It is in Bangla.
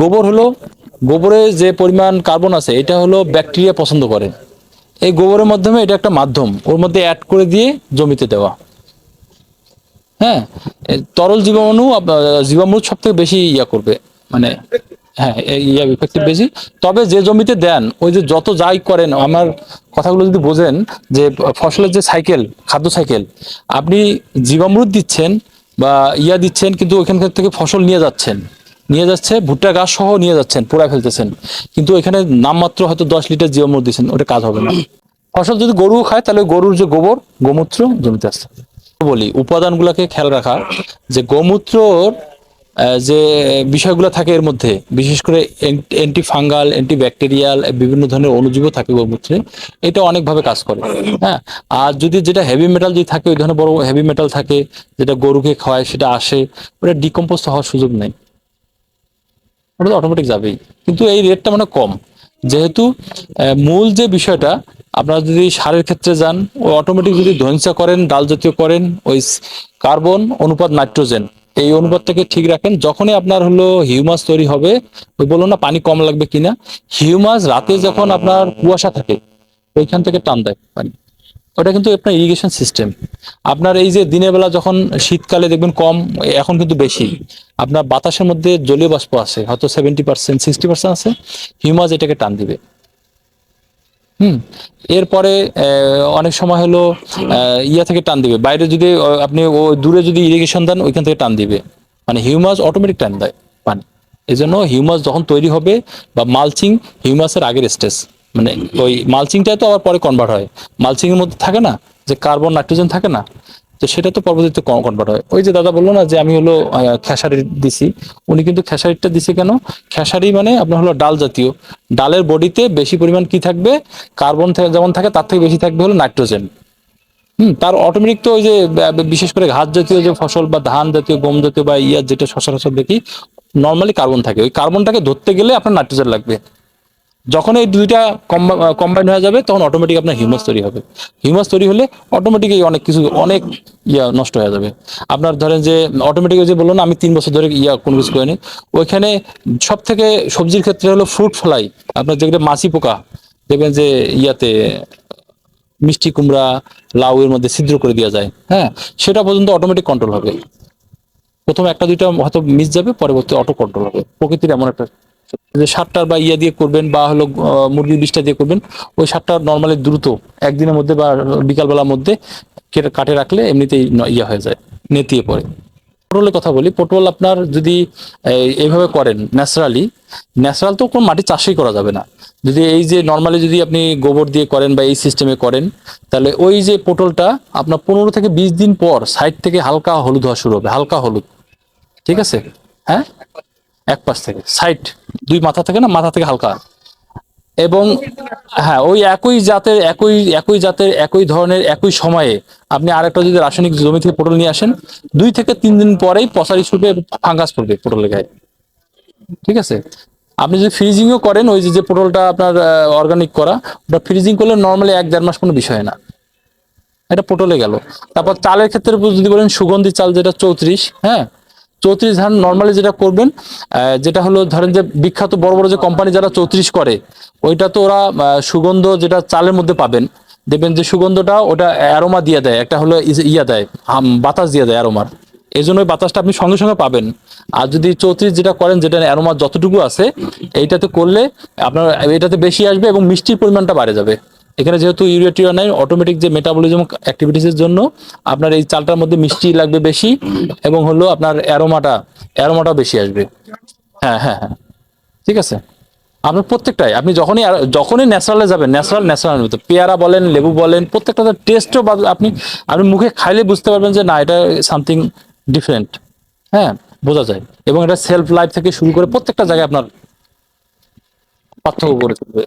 গোবর হলো গোবরে যে পরিমাণ কার্বন আছে এটা হলো ব্যাকটেরিয়া পছন্দ করে। এই গোবরের মাধ্যমে এটা একটা মাধ্যম ওর মধ্যে অ্যাড করে দিয়ে জমিতে দেওয়া। হ্যাঁ তরল জীবাণু জীবাণু সব থেকে বেশি ইয়া করবে মানে হ্যাঁ ইয়া ইফেক্টিভ বেশি। তবে যে জমিতে দেন ওই যে যত যাই করেন আমার কথাগুলো যদি বোঝেন যে ফসলের যে সাইকেল খাদ্য সাইকেল আপনি জীবামৃত দিচ্ছেন বা ইয়া দিচ্ছেন কিন্তু ওইখানকার থেকে ফসল নিয়ে যাচ্ছেন। নিয়ে যাচ্ছে, ভুট্টা গাছ সহ নিয়ে যাচ্ছেন, পোড়া ফেলতেছেন। কিন্তু এখানে নামমাত্র হয়তো দশ লিটার জীবামৃত দিচ্ছেন ওটা কাজ হবে না। ফসল যদি গরু খায়, তাহলে গরুর যে গোবর, গোমূত্র জমিতে আসছে। বলি, উপাদানগুলোকে খেয়াল রাখা, যে গোমূত্রর যে বিষয়গুলো থাকে এর মধ্যে, বিশেষ করে অ্যান্টি ফাঙ্গাল অ্যান্টি ব্যাকটেরিয়াল বিভিন্ন ধরনের অণুজীবও থাকে গোমূত্রে, এটা অনেকভাবে কাজ করে। হ্যাঁ আর যদি যেটা হেভি মেটাল যদি থাকে, ওই ধরনের বড় হেভি মেটাল থাকে, যেটা গরুকে খাওয়ায় সেটা আসে, ওটা ডিকম্পোজ হওয়ার সুযোগ নেই। ওটা তো অটোমেটিক যাবেই। কিন্তু এই রেটটা মানে কম। যেহেতু মূল যে বিষয়টা, আপনারা যদি সারের ক্ষেত্রে যান ওই অটোমেটিক যদি ধ্বংসা করেন, ডাল জাতীয় করেন, ওই কার্বন, অনুপাত নাইট্রোজেন, এই অনুপাতটাকে ঠিক রাখেন। যখনই আপনার হলো হিউমাস তৈরি হবে, ওই বলল না পানি কম লাগবে কিনা, হিউমাস রাতে যখন আপনার কুয়াশা থাকে, ওইখান থেকে টান দেয় পানি। ওটা কিন্তু আপনার ইরিগেশন সিস্টেম আপনার এই যে দিনের বেলা যখন শীতকালে দেখবেন কম, এখন কিন্তু বেশি। আপনার বাতাসের মধ্যে জলীয় বাষ্প আছে, হয়তো সেভেন্টি পার্সেন্ট সিক্সটি পার্সেন্ট আছে হিউমাস এটাকে টান দিবে। হুম, এরপরে অনেক সময় হলো ইয়া থেকে টান দিবে। বাইরে যদি আপনি ও দূরে যদি ইরিগেশন দেন, ওইখান থেকে টান দিবে। মানে হিউমাস অটোমেটিক টান দেয় পানি। এই জন্য হিউমাস যখন তৈরি হবে বা মালচিং হিউমাসের আগের স্টেজ মানে ওই মালচিংটা তো আবার পরে কনভার্ট হয়। মালচিং এর মধ্যে থাকে না যে কার্বন নাইট্রোজেন থাকে না, তো সেটা তো পরবর্তীতে কনভার্ট হয়। ওই যে দাদা বলল না যে আমি হলো খেসারি দিছি, উনি কিন্তু খেসারিটা দিছে কেন? খেসারি মানে আপনার হলো ডাল জাতীয়। ডালের বডিতে বেশি পরিমাণ কি থাকবে? কার্বন যেমন থাকে তার থেকে বেশি থাকবে হলো নাইট্রোজেন হুম, তার অটোমেটিক তো ওই যে বিশেষ করে ঘাস জাতীয় যে ফসল বা ধান জাতীয়, গম জাতীয় বা ইয়ার যেটা সচরাচর দেখি নর্মালি কার্বন থাকে। ওই কার্বনটাকে ধরতে গেলে আপনার নাইট্রোজেন লাগবে। যখন এই দুইটা কম্বাইন হয়ে যাবে, তখন অটোমেটিক আপনার হিউমাস তৈরি হবে। হিউমাস তৈরি হলে অটোমেটিক এই অনেক কিছু, অনেক ইয়া নষ্ট হয়ে যাবে। আপনার ধরেন যে অটোমেটিক যে বলল না, আমি তিন বছর ধরে ইয়া কোনো কিছু করিনি। ওইখানে সব থেকে সবজির ক্ষেত্রে হলো ফ্রুট ফ্লাই আপনার যেগুলো মাছি পোকা, দেখবেন যে ইয়াতে মিষ্টি কুমড়া, লাউ এর মধ্যে ছিদ্র করে দেওয়া যায় হ্যাঁ? সেটা পর্যন্ত অটোমেটিক কন্ট্রোল হবে। প্রথম একটা দুইটা হয়তো মিস যাবে, পরবর্তী অটো কন্ট্রোল হবে। প্রকৃতির এমন একটা যে সারটার বা ইয়া দিয়ে করবেন বা হলো মুরগির বিষটা দিয়ে করবেন, ওই সারটা নর্মালি দ্রুত একদিনের মধ্যে বা বিকালবেলার মধ্যে কাটে রাখলে এমনিতেই ইয়া হয়ে যায়, নেতিয়ে পড়ে। পটলের কথা বলি, পটল আপনার যদি এইভাবে করেন ন্যাচারালি, ন্যাচারাল তো কোনো মাটি চাষই করা যাবে না। যদি এই যে নর্মালি যদি আপনি গোবর দিয়ে করেন বা এই সিস্টেমে করেন, তাহলে ওই যে পটলটা আপনার পনেরো থেকে বিশ দিন পর সাইড থেকে হালকা হলুদ হওয়া শুরু হবে, হালকা হলুদ। ঠিক আছে? হ্যাঁ? এক পাশ থেকে সাইড দুই মাথা থেকে না, মাথা থেকে হালকা। এবং হ্যাঁ ওই একই জাতের, একই একই জাতের, একই ধরনের, একই সময়ে আপনি আরেকটা যদি রাসায়নিক জমি থেকে পটল নিয়ে আসেন, দুই থেকে তিন দিন পরেই পসারি ছুটবে ফাঙ্গাস পড়বে পটলের গায়ে। ঠিক আছে? আপনি যদি ফ্রিজিংও করেন, ওই যে পটলটা আপনার অর্গানিক করা, ওটা ফ্রিজিং করলে নর্মালি এক দেড় মাস কোনো বিষয় না। এটা পটলে গেল। তারপর চালের ক্ষেত্রে যদি বলেন সুগন্ধি চাল, যেটা চৌত্রিশ হ্যাঁ চৌত্রিশ ধান নর্মালি যেটা করবেন যেটা হলো ধরেন যে বিখ্যাত বড় বড় যে কোম্পানি যারা চৌত্রিশ করে, ওইটা তো ওরা সুগন্ধ যেটা চালের মধ্যে পাবেন। দেখবেন যে সুগন্ধটা ওটা অ্যারোমা দিয়ে দেয়, একটা হলো ইয়া দেয় বাতাস দিয়ে দেয় অ্যারোমার এই জন্য বাতাসটা আপনি সঙ্গে সঙ্গে পাবেন। আর যদি চৌত্রিশ যেটা করেন, যেটা অ্যারোমার যতটুকু আছে, এইটাতে করলে আপনার, এটাতে বেশি আসবে এবং মিষ্টির পরিমাণটা বাড়ে যাবে। এখানে যেহেতু ইউরিয়া টিউরিয়া নাই অটোমেটিক যে মেটাবলিজম অ্যাক্টিভিটিসের জন্য আপনার এই চালটার মধ্যে মিষ্টি লাগবে বেশি এবং হলো আপনার অ্যারোমাটা অ্যারোমাটা বেশি আসবে। হ্যাঁ হ্যাঁ হ্যাঁ। ঠিক আছে? আপনার প্রত্যেকটাই, আপনি যখনই যখনই ন্যাচারালে যাবেন ন্যাচারাল ন্যাচারাল মতো পেয়ারা বলেন, লেবু বলেন প্রত্যেকটা টেস্টও আপনি আপনি মুখে খাইলে বুঝতে পারবেন যে না, এটা সামথিং ডিফারেন্ট হ্যাঁ বোঝা যায়। এবং এটা সেলফ লাইফ থেকে শুরু করে প্রত্যেকটা জায়গায় আপনার পার্থক্য করে তুলবে।